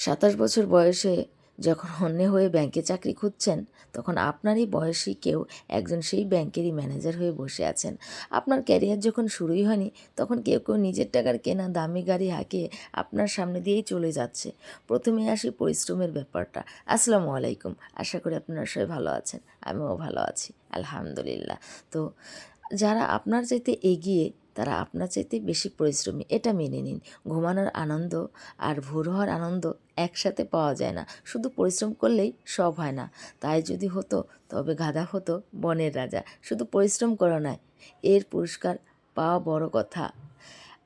সাতাশ বছর বয়সে যখন অন্য হয়ে ব্যাংকে চাকরি খুঁজছেন, তখন আপনারই বয়সী কেউ একজন সেই ব্যাংকেরই ম্যানেজার হয়ে বসে আছেন। আপনার ক্যারিয়ার যখন শুরুই হয়নি, তখন কেউ কেউ নিজের টাকার কেনা দামি গাড়ি হাঁকিয়ে আপনার সামনে দিয়েই চলে যাচ্ছে। প্রথমে আসি পরিশ্রমের ব্যাপারটা। আসসালামু আলাইকুম। আশা করি আপনারা সবাই ভালো আছেন। আমিও ভালো আছি। আলহামদুলিল্লাহ। তো যারা আপনার চাইতে এগিয়ে তারা আপনার চাইতে বেশি পরিশ্রমী। এটা মেনে নিন। ঘুমানোর আনন্দ আর ভোর হওয়ার আনন্দ একসাথে পাওয়া যায় না। শুধু পরিশ্রম করলেই সব হয় না। তাই যদি হতো, তবে গাধা হতো বনের রাজা। শুধু পরিশ্রম করা নয়, এর পুরস্কার পাওয়া বড় কথা।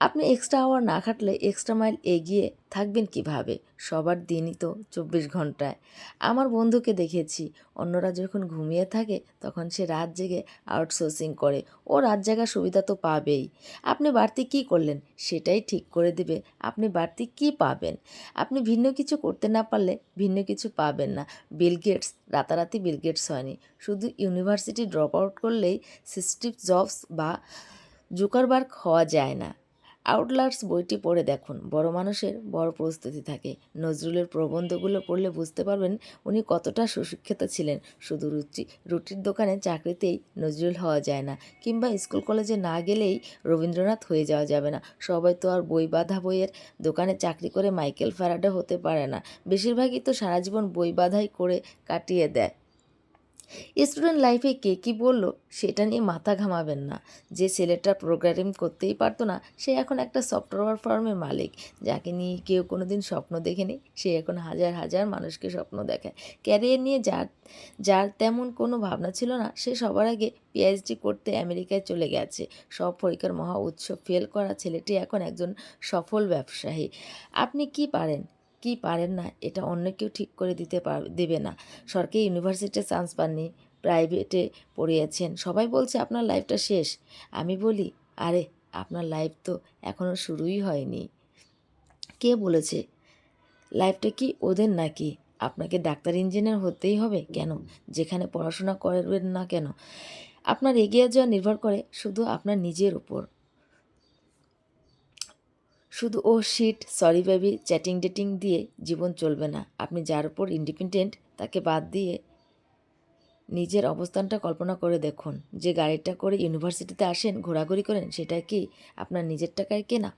আপনি এক্সট্রা আওয়ার না খাটলে এক্সট্রা মাইল এগিয়ে থাকবেন কীভাবে? সবার দিনই তো চব্বিশ ঘন্টায়। আমার বন্ধুকে দেখেছি, অন্যরা যখন ঘুমিয়ে থাকে তখন সে রাত জেগে আউটসোর্সিং করে। ও রাত জাগার সুবিধা তো পাবেই। আপনি বাড়তি কী করলেন সেটাই ঠিক করে দেবে। আপনি বাড়তি কী পাবেন? আপনি ভিন্ন কিছু করতে না পারলে ভিন্ন কিছু পাবেন না। বিল গেটস রাতারাতি বিল গেটস হয়নি। শুধু ইউনিভার্সিটি ড্রপ আউট করলেই সিস্টিভ জবস বা জুকারবার্গ হওয়া যায় না। আউটলার্স বইটি পড়ে দেখুন। বড় মানুষের বড় প্রস্তুতি থাকে। নজরুলের প্রবন্ধগুলো পড়লে বুঝতে পারবেন উনি কতটা সুশিক্ষিত ছিলেন। শুধু রুচি, রুটির দোকানে চাকরিতেই নজরুল হওয়া যায় না কিংবা স্কুল কলেজে না গেলেই রবীন্দ্রনাথ হয়ে যাওয়া যাবে না। সবাই তো আর বই বাঁধা বইয়ের দোকানে চাকরি করে মাইকেল ফ্যারাডে হতে পারে না। বেশিরভাগই তো সারা জীবন বই বাঁধাই করে কাটিয়ে দেয়। স্টুডেন্ট লাইফে কে কী বলল, সেটা নিয়ে মাথা ঘামাবেন না। যে ছেলেটা প্রোগ্রামিং করতেই পারতো না, সে এখন একটা সফটওয়্যার ফার্মের মালিক। যাকে নিয়ে কেউ কোনো দিন স্বপ্ন দেখেনি, সে এখন হাজার হাজার মানুষকে স্বপ্ন দেখায় ক্যারিয়ার নিয়ে যার যার তেমন কোনো ভাবনা ছিল না, সে সবার আগে পিএইচডি করতে আমেরিকায় চলে গেছে। সব পরীক্ষার মহা উৎসব ফেল করা ছেলেটি এখন একজন সফল ব্যবসায়ী। আপনি কি পারেন? কি পারেন না, এটা অন্য কেউ ঠিক করে দিতে পার, দেবে না। সরকারি ইউনিভার্সিটিতে চান্স পাননি, প্রাইভেটে পড়িয়েছেন। সবাই বলছে, আপনার লাইফটা শেষ। আমি বলি, আরে, আপনার লাইফ তো এখনও শুরুই হয়নি। কে বলেছে লাইফটা কি ওদের নাকি? আপনাকে ডাক্তার ইঞ্জিনিয়ার হতেই হবে কেন? যেখানে পড়াশোনা করবেন না কেন? আপনার এগিয়ে যাওয়া নির্ভর করে শুধু আপনার নিজের উপর। শুধু ও shit, sorry baby, chatting dating দিয়ে জীবন চলবে না। আপনি যার উপর ইন্ডিপেন্ডেন্ট তাকে বাদ দিয়ে নিজের অবস্থানটা কল্পনা করে দেখুন। যে গাড়িটা করে ইউনিভার্সিটিতে আসেন, ঘোরাঘুরি করেন, সেটা কি আপনার নিজের টাকায় কেনা?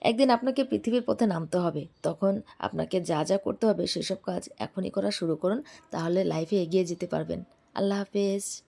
একদিন আপনাকে পৃথিবীর পথে নামতে হবে। তখন আপনাকে যা যা করতে হবে, সেসব কাজ এখনই করা শুরু করুন, তাহলে লাইফে এগিয়ে যেতে পারবেন। আল্লাহ হাফেজ।